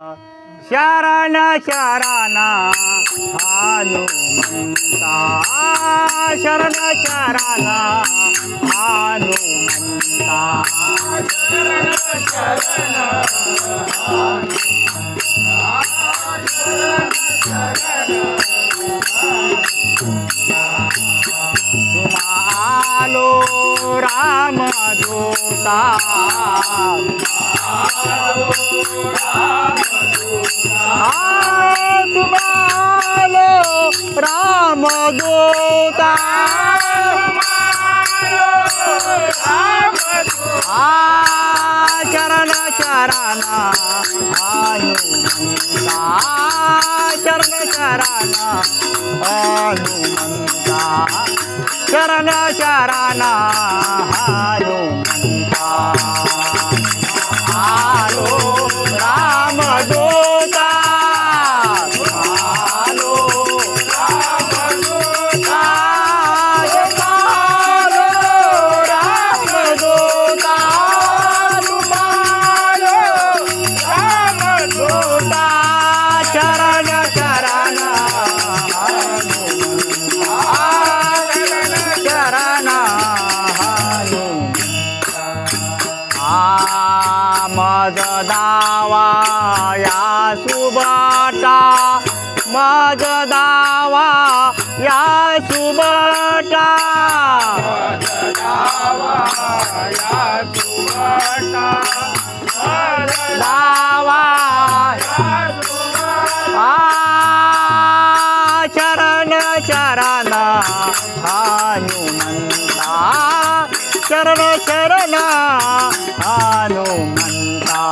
शरण शरण हनुमंता शरण शरण हनुमंता। चरण हनुमंता चरण चरण हनुमंता चरण चरण हनुमंता आलो या सुबाटा मज दावा या सुबटा. दावा आ चरण चरण हनुमंता. चरण चरण हनुमंता.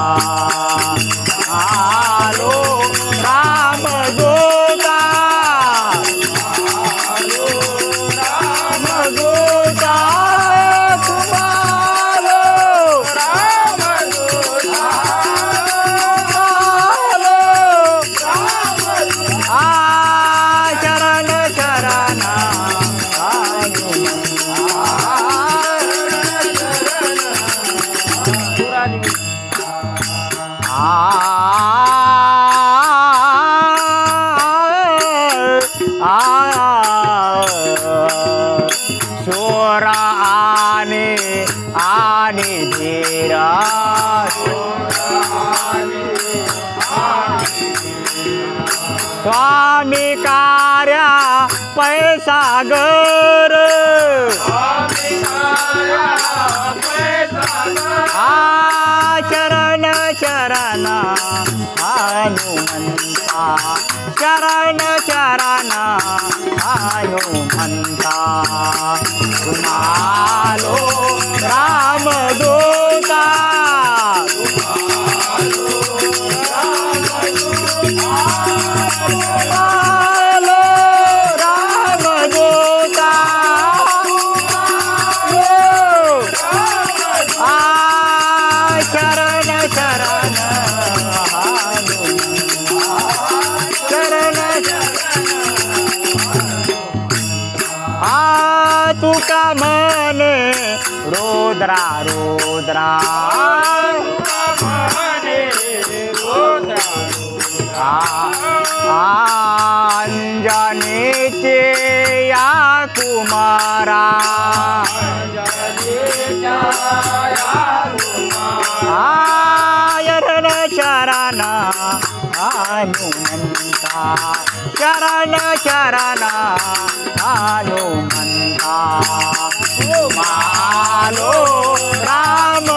சோரா ஆனி ஆனி தீரா. சுவாமி காரா பைசா கரு आ चरण चरण हनुमंता चरण चरण हनुमंता का तुका रोद्रा रोद्रा। अंजनेचे या कुमारा। आयरण चरण हनुमंता चरण चरण हनुमंता मालो राम